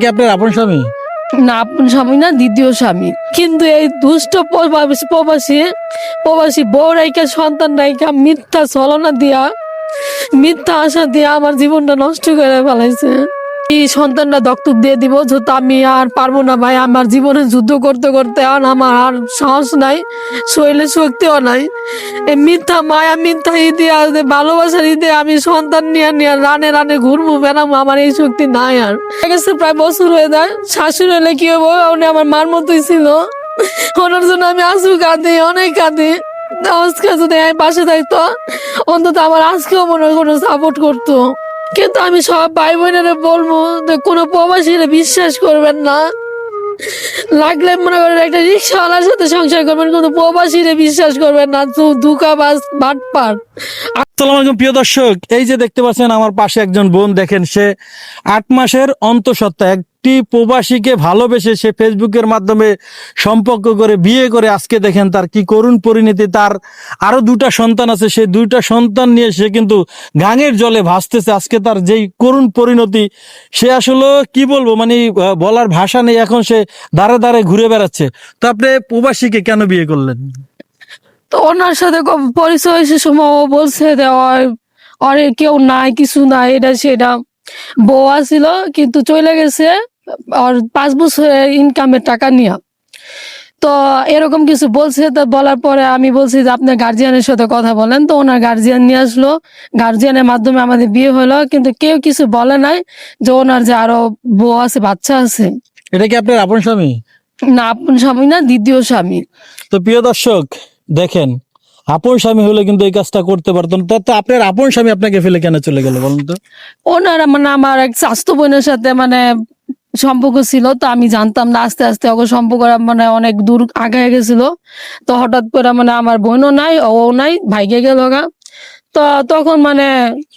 কি আপনার আপন স্বামী? না, আপন স্বামী না, দ্বিতীয় স্বামী। কিন্তু এই দুষ্ট প্রবাসী প্রবাসী বউ রাইকা সন্তান রাইকা মিথ্যা ছলনা দিয়া, মিথ্যা আশা দিয়া আমার জীবনটা নষ্ট করে ফেলাইছে। এই সন্তানটা দত্তক দিয়ে দিব যেহেতু আমি আর পারব না ভাই। আমার জীবনে যুদ্ধ করতে করতে আর আমার আর সাহস নাই, শরীরে শক্তিও নাই। এই মিথ্যা মায়া, মিথ্যা ইতিহাস ভালোবাসার ঈদে আমি সন্তান নিয়ে নিয়ে রানে রানে ঘুরবো, বেড়াবো, আমার এই শক্তি নাই আর। আছে প্রায় বছর হয়ে যায়, শাশুড়ি হলে কি হব? উনি আমার মার মতোই ছিল। ওনার জন্য আমি আসু কাঁদি, অনেক কাঁদি। আজকে যদি আমি পাশে থাকতো, অন্তত আমার আজকেও মনে হয় কোনো সাপোর্ট করতো। কিন্তু আমি সব ভাই বোনেরা বলব কোনো প্রবাসী বিশ্বাস করবেন না। লাগলে মনে করেন একটা রিক্সাওয়ালার সাথে সংসার করবেন, কিন্তু প্রবাসীরা বিশ্বাস করবেন না। তো দুকাবাজ বাটপার। আসসালামু আলাইকুম, প্রিয় দর্শক। এই যে দেখতে পাচ্ছেন, আমার পাশে একজন বোন, দেখেন সে আট মাসের অন্তঃসত্ত্বা একটি প্রবাসীকে ভালোবেসে সে ফেসবুকের মাধ্যমে সম্পর্ক করে, বিয়ে করে আজকে দেখেন তার কি করুণ পরিণতি। তার আরও দুটা সন্তান আছে সে দুইটা সন্তান নিয়ে সে কিন্তু গাঙের জলে ভাসতেছে। আজকে তার যেই করুণ পরিণতি, সে আসলে কি বলব মানে বলার ভাষা নেই, এখন সে দাঁড়ে দাঁড়ে ঘুরে বেড়াচ্ছে। তো আপনি প্রবাসীকে কেন বিয়ে করলেন? তো ওনার সাথে পরিচয় হয়েছে সময় ও বলছে ওর কেউ নাই, কিছু নাই, এটা সেটা। বউ আছিল, কিন্তু চলে গেছে। আর পাঁচ বছর ইনকামের টাকা নিয়ে। তো এরকম কিছু বলছে তো বলার পরে আমি বলছি যে আপনার গার্জিয়ানের সাথে কথা বলেন। তো ওনার গার্জিয়ান নিয়ে আসলো। গার্জিয়ানের মাধ্যমে আমাদের বিয়ে হলো কিন্তু কেউ কিছু বলে নাই যে ওনার যে আরও বউ আছে বাচ্চা আছে। এটা কি আপনার আপন স্বামী? না আপন স্বামী না দ্বিতীয় স্বামী। তো প্রিয় দর্শক দেখেন আপন স্বামী হলে কিন্তু এই কাজটা করতে পারতেন। তা তো আপনার আপন স্বামী আপনাকে ফেলে কেন চলে গেল বলুন তো? ওনার মানে আমার এক স্বাস্থ্য বোনের সাথে মানে সম্পর্ক ছিল তো আমি জানতাম না আস্তে আস্তে ওকে সম্পর্ক মানে অনেক দূর আগায় গেছিল। তো হঠাৎ করে মানে আমার বোনও নাই ও নাই ভাইকে গেল গা। তো তখন মানে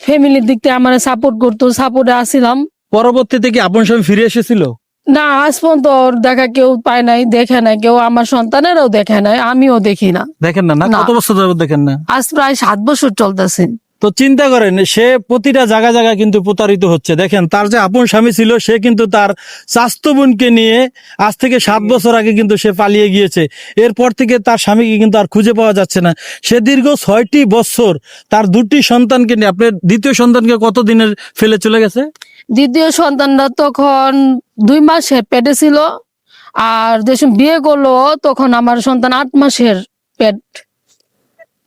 ফ্যামিলির দিক থেকে আমার সাপোর্ট করতো সাপোর্টে আসছিলাম পরবর্তীতে কি আপন স্বামী ফিরে এসেছিল? না আজ পর্যন্ত ওর দেখা কেউ পায় নাই দেখে নাই কেউ আমার সন্তানেরও দেখে নাই আমিও দেখি না। দেখেন না। কত বছর দেখেন না? আজ প্রায় সাত বছর চলতেছে। তো চিন্তা করেন সে প্রতিটা জায়গা জায়গা কিন্তু প্রতারিত হচ্ছে। দেখেন তার যে আপন স্বামী ছিল সে কিন্তু তার স্বাস্থ্য বোনকে নিয়ে আজ থেকে সাত বছর আগে কিন্তু সে পালিয়ে গিয়েছে। এরপর থেকে তার স্বামীকে কিন্তু আর খুঁজে পাওয়া যাচ্ছে না। সে দীর্ঘ ছয়টি বছর তার দুটি সন্তানকে নিয়ে আপনার দ্বিতীয় সন্তানকে কত দিনের ফেলে চলে গেছে? দ্বিতীয় সন্তানটা তখন দুই মাসের পেটে ছিল আর যখন বিয়ে করল তখন আমার সন্তান আট মাসের পেট।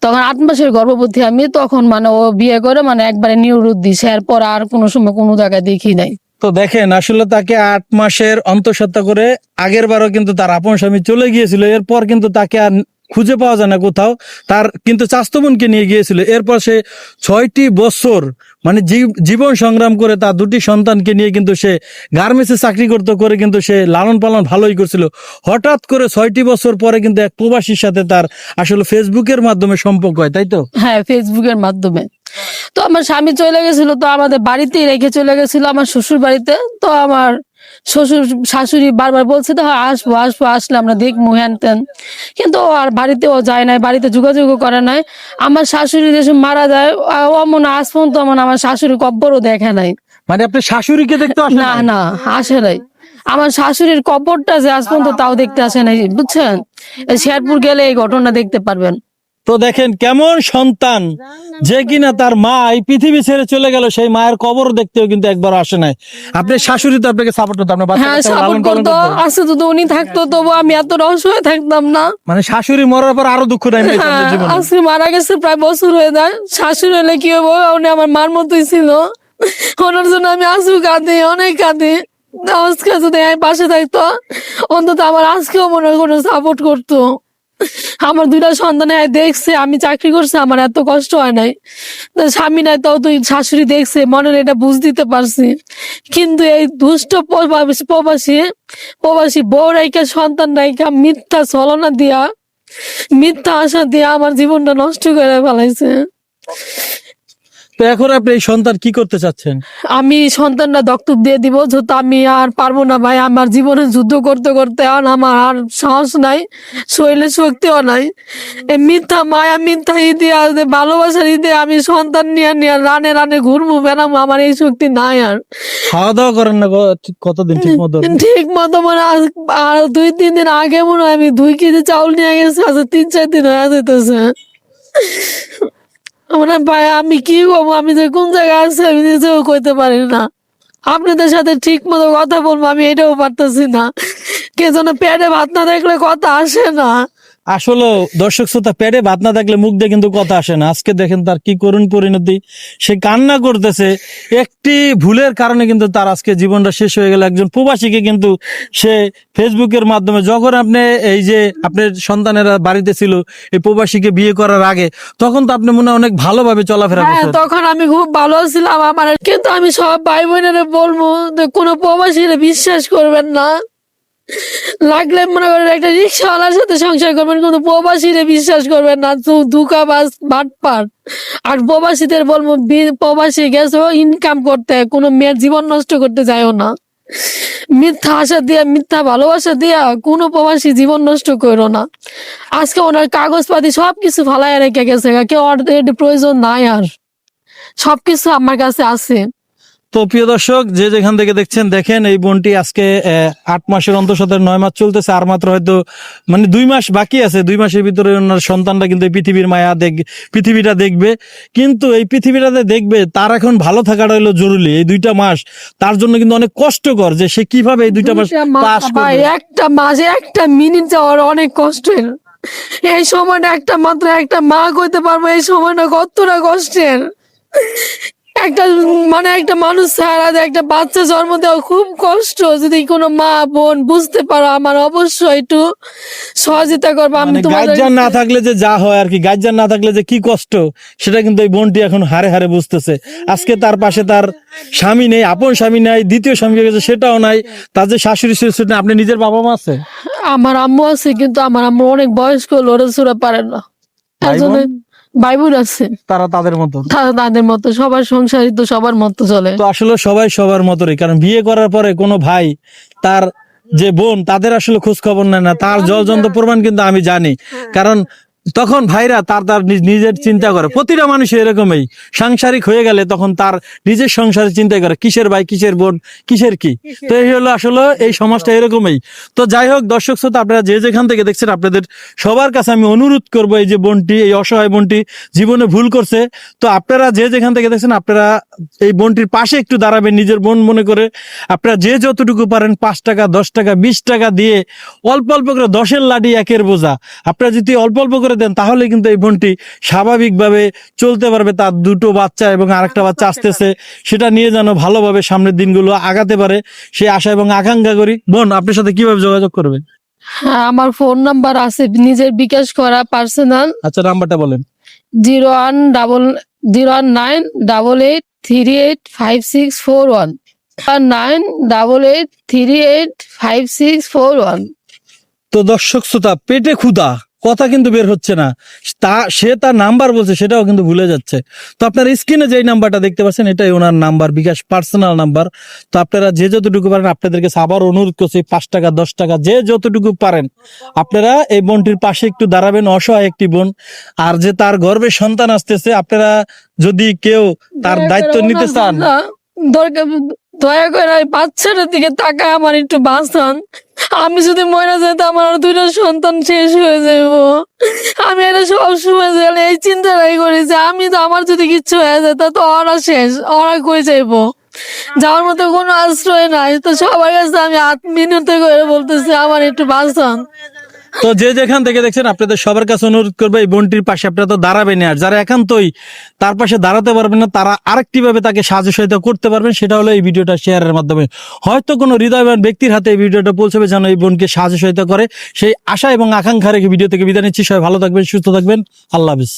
তখন আট মাসের গর্ভবতী আমি, তখন মানে ও বিয়ে করে মানে একবারে নিউরুদ দিছে এরপর আর কোনো সময় কোনো জায়গায় দেখি নাই। তো দেখেন, আসলে তাকে আট মাসের অন্তঃসত্ত্বা করে আগের বারও কিন্তু তার আপন স্বামী চলে গিয়েছিল, এরপর কিন্তু তাকে আর খুঁজে পাওয়া যায় না কোথাও। তার কিন্তু চাস্তবনকে নিয়ে গিয়েছিল। এরপর সে ছয়টি বছর মানে জীব- জীবন সংগ্রাম করে তার দুটি সন্তানকে নিয়ে কিন্তু সে গার্মেন্টসে চাকরি করতে, করে কিন্তু সে লালন পালন ভালোই করছিল। হঠাৎ করে ছয়টি বছর পরে কিন্তু এক প্রবাসীর সাথে তার আসলে ফেসবুকের মাধ্যমে সম্পর্ক হয়, তাই তো? হ্যাঁ ফেসবুকের মাধ্যমে। তো আমার স্বামী চলে গেছিল, তো আমাদের বাড়িতেই রেখে চলে গেছিল আমার শ্বশুর বাড়িতে তো আমার শ্বশুর শাশুড়ি বারবার বলছে তো হ্যাঁ, আসব আসব আসলে আমরা দেখব হ্যান ত্যান। কিন্তু আর বাড়িতে ও যায় নাই বাড়িতে যোগাযোগও করে নাই। আমার শাশুড়ি যেসব মারা যায় মনে হয় আজ পর্যন্ত মানে আমার শাশুড়ি কব্বরও দেখে নাই। মানে আপনি শাশুড়িকে দেখতে আসেন না না আসে নাই। আমার শাশুড়ির কবরটা যে আজ পর্যন্ত তাও দেখতে আসে নাই বুঝছেন? এই শেরপুর গেলে এই ঘটনা দেখতে পারবেন। তো দেখেন কেমন সন্তান। যে কিনা তার মা এই পৃথিবী ছেড়ে চলে গেল সেই মায়ের কবর দেখতেও কিন্তু একবার আসে নাই। আপনি শাশুড়ি তো আপনাকে সাপোর্ট করতো আপনার হ্যাঁ করতো। আসে যদি উনি থাকতো তবু আমি এত রহস্য হয়ে থাকতাম না। মানে শাশুড়ি মরার পর আরও দুঃখ নাই হ্যাঁ, আজকে মারা গেছে প্রায় বছর হয়ে যায়। শাশুড়ি হলে কি হব? উনি আমার মার মতোই ছিল। ওনার জন্য আমি আসু কাঁদি অনেক কাঁদি। আজকে যদি আমি পাশে থাকতো অন্তত আমার আজকেও মনে হয় কোনো সাপোর্ট করতো। আমার দুইটা সন্তান দেখছে, আমি চাকরি করছি, আমার এত কষ্ট হয় নাই। স্বামী নাই, তাও তুই শাশুড়ি দেখছে, মনের এটা বুঝ দিতে পারছি। কিন্তু এই দুষ্ট প্রবাসী প্রবাসী বউ রাইকা সন্তান রাইকা মিথ্যা ছলনা দিয়া, মিথ্যা আশা দিয়া আমার জীবনটা নষ্ট করে ফেলাইছে। তো এখন আপনি এই সন্তান কি করতে চাচ্ছেন? আমি সন্তানটা দত্তক দিয়ে দিব যেহেতু আমি আর পারব না ভাই আমার জীবনে যুদ্ধ করতে করতে আর আমার আর সাহস নাই শরীরে শক্তিও নাই। এই মিথ্যা মায়া মিথ্যা যে ভালোবাসার ইদি আমি সন্তান নিয়ে নিয়ে রানে রানে ঘুরবো বেড়াবো আমার এই শক্তি নাই আর। খাওয়া দাওয়া করেন না কতদিন ঠিক মতো? ঠিক মতো মানে আর দুই তিন দিন আগে মনে হয় আমি দুই কেজি চাউল নিয়ে গেছি আচ্ছা তিন চার দিন হয়ে যেতেছে মানে ভাই, আমি কি করব? আমি যে কোন জায়গায় আছি আমি নিজেও কইতে পারি না। আপনাদের সাথে ঠিক মতো কথা বলব, আমি এটাও পারতেছি না। কে যেন পেটে ভাত না দেখলে কথা আসে না। আসলে দর্শক শ্রোতা পেটে ভাত না থাকলে মুখ দিয়ে কিন্তু কথা আসে না। আজকে দেখেন তার কি করুণ পরিণতি। সে কান্না করতেছে। একটি ভুলের কারণে কিন্তু তার আজকে জীবনটা শেষ হয়ে গেল। একজন প্রবাসীকে কিন্তু সে ফেসবুকের মাধ্যমে যখন আপনি এই যে আপনার সন্তানেরা বাড়িতে ছিল এই প্রবাসীকে বিয়ে করার আগে তখন তো আপনি মনে হয় অনেক ভালোভাবে চলাফেরা হ্যাঁ করতেন। তখন আমি খুব ভালো ছিলাম আমার। কিন্তু আমি সব ভাই বোনের বলব কোনো প্রবাসীরা বিশ্বাস করবেন না। লাগলে মনে করেন একটা রিক্সাওয়ালার সাথে সংসার করবেন কিন্তু প্রবাসীরা বিশ্বাস করবেন না দুকাবাজ বাটপার আর প্রবাসীদের বলব প্রবাসী গেছো ইনকাম করতে, কোনো মেয়ের জীবন নষ্ট করতে যায়ও না। মিথ্যা আশা দিয়া, মিথ্যা ভালোবাসা দিয়া কোনো প্রবাসী জীবন নষ্ট করো না। আজকে ওনার কাগজপাতি সবকিছু ফালাই রেখে গেছে, কেউ ওদের প্রয়োজন নাই আর। সবকিছু আমার কাছে আছে। তো প্রিয় দর্শক যে যেখান থেকে দেখছেন দেখেন এই বোনটি আজকে আট মাসের অন্তঃসত্ত্বা নয় মাস চলতেছে আর মাত্র হয়তো মানে দুই মাস বাকি আছে দুই মাসের ভিতরে ওনার সন্তানটা কিন্তু এই পৃথিবীর মায়া দেখ পৃথিবীটা দেখবে। কিন্তু এই পৃথিবীটাতে দেখবে তার এখন ভালো থাকাটা হলো জরুরি এই দুইটা মাস। তার জন্য কিন্তু অনেক কষ্টকর যে সে কীভাবে এই দুইটা মাস পাস করবে। একটা মাসে একটা মিনিট যাওয়ার অনেক কষ্টের এই সময়টা একটা মাত্র একটা মা কইতে পারব এই সময়টা কতটা কষ্টের। একটা মানে একটা মানুষ ছাড়া একটা বাচ্চা জন্ম দেওয়া খুব কষ্ট। যদি কোনো মা বোন বুঝতে পারো আমার অবশ্যই একটু সহযোগিতা করব। আমি মানে গার্জিয়ান না থাকলে যে যা হয় আর কি গার্জিয়ান না থাকলে যে কি কষ্ট সেটা কিন্তু এই বোনটি এখন হারে হারে বুঝতেছে। আজকে তার পাশে তার স্বামী নেই আপন স্বামী নাই দ্বিতীয় স্বামী হয়ে গেছে সেটাও নাই। তার যে শাশুড়ি শ্বশুর নেই আপনি নিজের বাবা মা আছে? আমার আম্মু আছে কিন্তু আমার আম্মু অনেক বয়স্ক লড়ে লড়াচড়া পারে না। বোন আছে। তারা তাদের মতো। তারা তাদের মতো সবার সংসারই তো সবার মতো চলে। তো আসলে সবাই সবার মতোই কারণ বিয়ে করার পরে কোনো ভাই তার যে বোন তাদের আসলে খোঁজ খবর নেয় না। তার জলজন্ত প্রমাণ কিন্তু আমি জানি। কারণ তখন ভাইরা তার তার নিজের চিন্তা করে। প্রতিটা মানুষ এরকমই। সাংসারিক হয়ে গেলে তখন তার নিজের সংসারের চিন্তা করে কিসের ভাই কিসের বোন কিসের কি? তো এই হলো আসলে এই সমাজটা এরকমই। তো যাই হোক দর্শক শ্রোতা আপনারা যে যেখান থেকে দেখছেন আপনাদের সবার কাছে আমি অনুরোধ করব এই যে বোনটি এই অসহায় বোনটি জীবনে ভুল করছে। তো আপনারা যে যেখান থেকে দেখছেন আপনারা এই বোনটির পাশে একটু দাঁড়াবেন নিজের বোন মনে করে। আপনারা যে যতটুকু পারেন পাঁচ টাকা দশ টাকা বিশ টাকা দিয়ে অল্প অল্প করে দশের লাঠি একের বোঝা। আপনারা যদি অল্প অল্প করে দেন তাহলে কিন্তু এই ফোনটি স্বাভাবিকভাবে চলতে পারবে তার দুটো বাচ্চা এবং আরেকটা বাচ্চা আসতেছে। সেটা নিয়ে যেন ভালোভাবে সামনের দিনগুলো আগাতে পারে সেই আশা এবং আকাঙ্ক্ষা করি। বোন আপনার সাথে কীভাবে যোগাযোগ করবে হ্যাঁ আমার ফোন নাম্বার আছে নিজের বিকাশ করা পার্সোনাল। আচ্ছা নাম্বারটা বলেন। Zero one double zero one nine double eight three eight five six four one nine double eight three eight five six four one. তো দর্শক শ্রোতা পেটে ক্ষুধা কথা কিন্তু বের হচ্ছে না। তা সে তার নাম্বার বলছে সেটাও কিন্তু ভুলে যাচ্ছে। তো আপনার স্ক্রিনে যেই নাম্বারটা দেখতে পাচ্ছেন এটাই ওনার নাম্বার বিকাশ পার্সোনাল নাম্বার। তো আপনারা যে যতটুকু পারেন আপনাদেরকে আবার অনুরোধ করছি পাঁচ টাকা দশ টাকা যে যতটুকু পারেন আপনারা এই বোনটির পাশে একটু দাঁড়াবেন অসহায় একটি বোন। আর যে তার গর্বে সন্তান আসতেছে আপনারা যদি কেউ তার দায়িত্ব নিতে চান দরকার দয়া করে ওই বাচ্চাটার দিকে তাকায় আমার একটু বাঁচান। আমি যদি মরে যাই তো আমার দুইটা সন্তান শেষ হয়ে যাইব। আমি এটা সব সময় গেলে এই চিন্তাটাই করি যে আমি তো আমার যদি কিচ্ছু হয়ে যায় তা তো ওরা শেষ ওরা কই যাইবো? যাওয়ার মতো কোনো আশ্রয় নাই, তো সবার কাছে আমি হাত মিনতে করে বলতেছি, আমার একটু বাঁচান। তো যে যেখান থেকে দেখছেন, আপনাদের সবার কাছে অনুরোধ করব, এই বোনটির পাশে আপনারা তো দাঁড়াবেন আর যারা একান্তই তার পাশে দাঁড়াতে পারবেন না, তারা আরেকটি ভাবে তাকে সাহায্য সহায়তা করতে পারবেন, সেটা হলো এই ভিডিওটা শেয়ারের মাধ্যমে। হয়তো কোনো হৃদয়বান ব্যক্তির হাতে এই ভিডিওটা পৌঁছবে যেন এই বোনকে সাহায্য সহায়তা করে। সেই আশা এবং আকাঙ্ক্ষা রেখে ভিডিও থেকে বিদায় নিচ্ছি। সবাই ভালো থাকবেন, সুস্থ থাকবেন। আল্লাহ হাফিজ।